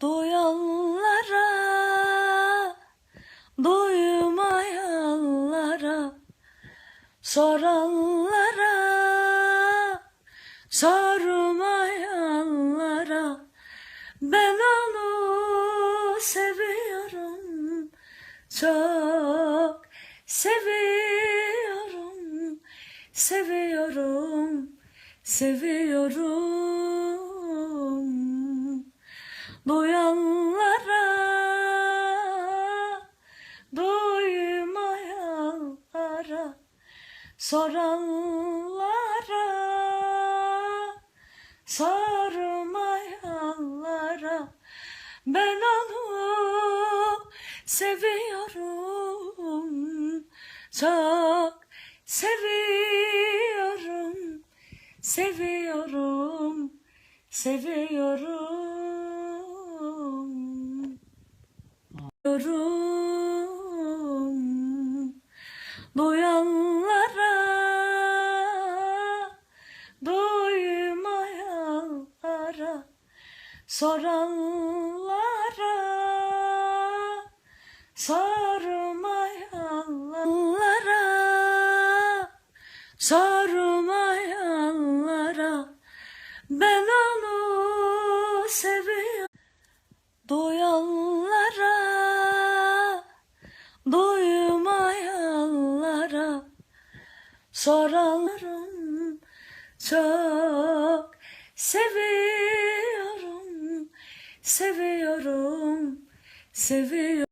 Doyanlara, doymayanlara, soranlara, sormayanlara, ben onu seviyorum, çok seviyorum, seviyorum, seviyorum. Duyanlara, duymayanlara, soranlara, sormayanlara, ben onu seviyorum, çok seviyorum, seviyorum, seviyorum. Seviyorum. Duyanlara, duymayanlara, soranlara, sormayanlara, sormayanlara, ben duymayanlara, soranlarım çok seviyorum, seviyorum, seviyorum.